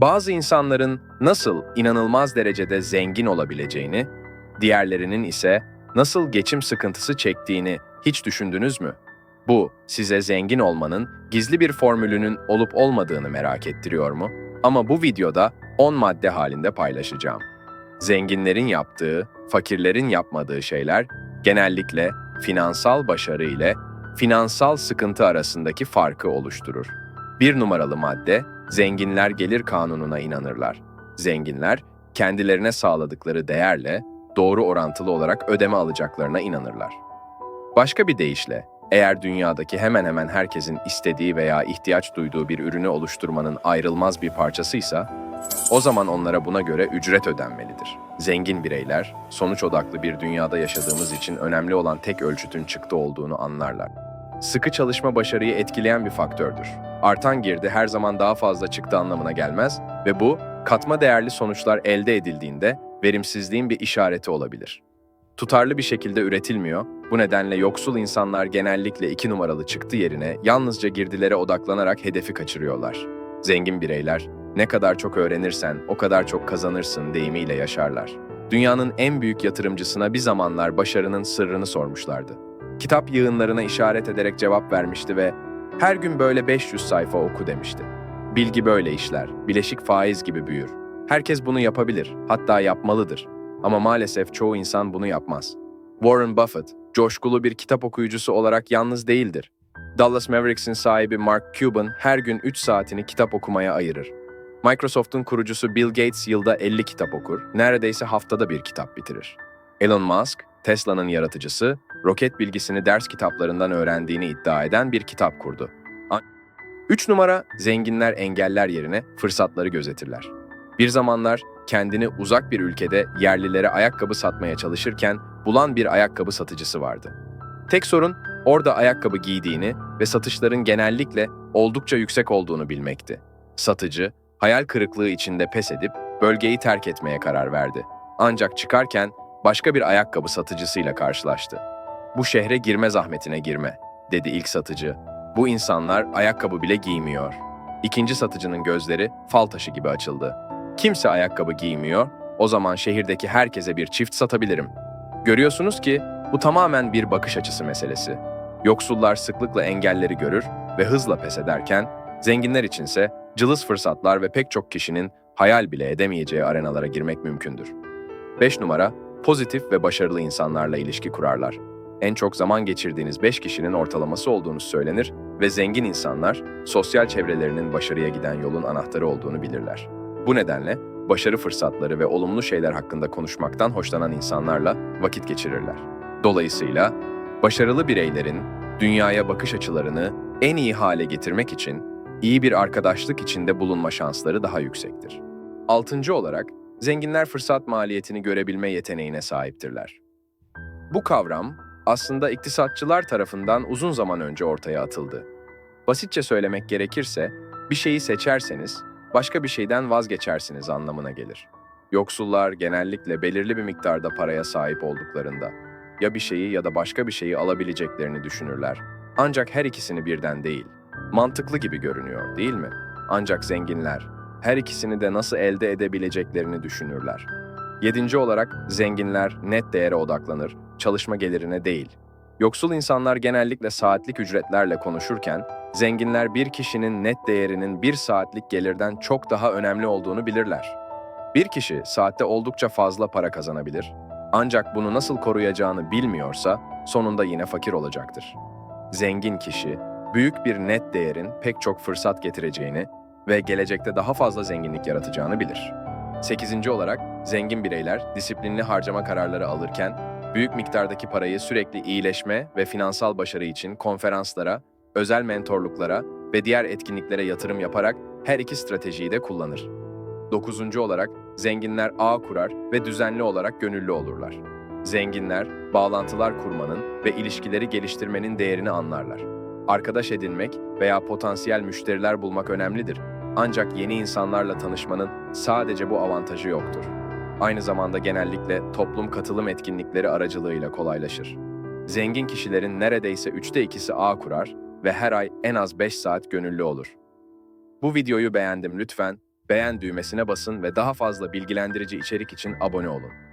Bazı insanların nasıl inanılmaz derecede zengin olabileceğini, diğerlerinin ise nasıl geçim sıkıntısı çektiğini hiç düşündünüz mü? Bu, size zengin olmanın gizli bir formülünün olup olmadığını merak ettiriyor mu? Ama bu videoda 10 madde halinde paylaşacağım. Zenginlerin yaptığı, fakirlerin yapmadığı şeyler genellikle finansal başarı ile finansal sıkıntı arasındaki farkı oluşturur. Bir numaralı madde, zenginler gelir kanununa inanırlar. Zenginler, kendilerine sağladıkları değerle doğru orantılı olarak ödeme alacaklarına inanırlar. Başka bir deyişle, eğer dünyadaki hemen hemen herkesin istediği veya ihtiyaç duyduğu bir ürünü oluşturmanın ayrılmaz bir parçasıysa, o zaman onlara buna göre ücret ödenmelidir. Zengin bireyler, sonuç odaklı bir dünyada yaşadığımız için önemli olan tek ölçütün çıktı olduğunu anlarlar. Sıkı çalışma başarıyı etkileyen bir faktördür. Artan girdi her zaman daha fazla çıktı anlamına gelmez ve bu, katma değerli sonuçlar elde edildiğinde verimsizliğin bir işareti olabilir. Tutarlı bir şekilde üretilmiyor, bu nedenle yoksul insanlar genellikle iki numaralı çıktı yerine yalnızca girdilere odaklanarak hedefi kaçırıyorlar. Zengin bireyler, ne kadar çok öğrenirsen o kadar çok kazanırsın deyimiyle yaşarlar. Dünyanın en büyük yatırımcısına bir zamanlar başarının sırrını sormuşlardı. Kitap yığınlarına işaret ederek cevap vermişti ve her gün böyle 500 sayfa oku demişti. Bilgi böyle işler, bileşik faiz gibi büyür. Herkes bunu yapabilir, hatta yapmalıdır. Ama maalesef çoğu insan bunu yapmaz. Warren Buffett, coşkulu bir kitap okuyucusu olarak yalnız değildir. Dallas Mavericks'in sahibi Mark Cuban her gün 3 saatini kitap okumaya ayırır. Microsoft'un kurucusu Bill Gates yılda 50 kitap okur, neredeyse haftada bir kitap bitirir. Elon Musk, Tesla'nın yaratıcısı, roket bilgisini ders kitaplarından öğrendiğini iddia eden bir kitap kurdu. 3 numara, zenginler engeller yerine fırsatları gözetirler. Bir zamanlar kendini uzak bir ülkede yerlilere ayakkabı satmaya çalışırken bulan bir ayakkabı satıcısı vardı. Tek sorun orada ayakkabı giydiğini ve satışların genellikle oldukça yüksek olduğunu bilmekti. Satıcı, hayal kırıklığı içinde pes edip bölgeyi terk etmeye karar verdi. Ancak çıkarken başka bir ayakkabı satıcısıyla karşılaştı. Bu şehre girme zahmetine girme, dedi ilk satıcı. Bu insanlar ayakkabı bile giymiyor. İkinci satıcının gözleri fal taşı gibi açıldı. Kimse ayakkabı giymiyor, o zaman şehirdeki herkese bir çift satabilirim. Görüyorsunuz ki bu tamamen bir bakış açısı meselesi. Yoksullar sıklıkla engelleri görür ve hızla pes ederken, zenginler içinse cılız fırsatlar ve pek çok kişinin hayal bile edemeyeceği arenalara girmek mümkündür. 5 numara, pozitif ve başarılı insanlarla ilişki kurarlar. En çok zaman geçirdiğiniz 5 kişinin ortalaması olduğunu söylenir ve zengin insanlar, sosyal çevrelerinin başarıya giden yolun anahtarı olduğunu bilirler. Bu nedenle başarı fırsatları ve olumlu şeyler hakkında konuşmaktan hoşlanan insanlarla vakit geçirirler. Dolayısıyla başarılı bireylerin dünyaya bakış açılarını en iyi hale getirmek için iyi bir arkadaşlık içinde bulunma şansları daha yüksektir. Altıncı olarak, zenginler fırsat maliyetini görebilme yeteneğine sahiptirler. Bu kavram aslında iktisatçılar tarafından uzun zaman önce ortaya atıldı. Basitçe söylemek gerekirse, bir şeyi seçerseniz başka bir şeyden vazgeçersiniz anlamına gelir. Yoksullar genellikle belirli bir miktarda paraya sahip olduklarında ya bir şeyi ya da başka bir şeyi alabileceklerini düşünürler. Ancak her ikisini birden değil. Mantıklı gibi görünüyor, değil mi? Ancak zenginler her ikisini de nasıl elde edebileceklerini düşünürler. Yedinci olarak zenginler net değere odaklanır, çalışma gelirine değil. Yoksul insanlar genellikle saatlik ücretlerle konuşurken, zenginler bir kişinin net değerinin bir saatlik gelirden çok daha önemli olduğunu bilirler. Bir kişi saatte oldukça fazla para kazanabilir. Ancak bunu nasıl koruyacağını bilmiyorsa sonunda yine fakir olacaktır. Zengin kişi, büyük bir net değerin pek çok fırsat getireceğini ve gelecekte daha fazla zenginlik yaratacağını bilir. Sekizinci olarak, zengin bireyler disiplinli harcama kararları alırken, büyük miktardaki parayı sürekli iyileşme ve finansal başarı için konferanslara, özel mentorluklara ve diğer etkinliklere yatırım yaparak her iki stratejiyi de kullanır. Dokuzuncu olarak, zenginler ağ kurar ve düzenli olarak gönüllü olurlar. Zenginler, bağlantılar kurmanın ve ilişkileri geliştirmenin değerini anlarlar. Arkadaş edinmek veya potansiyel müşteriler bulmak önemlidir. Ancak yeni insanlarla tanışmanın sadece bu avantajı yoktur. Aynı zamanda genellikle toplum katılım etkinlikleri aracılığıyla kolaylaşır. Zengin kişilerin neredeyse üçte ikisi ağ kurar ve her ay en az 5 saat gönüllü olur. Bu videoyu beğendim lütfen beğen düğmesine basın ve daha fazla bilgilendirici içerik için abone olun.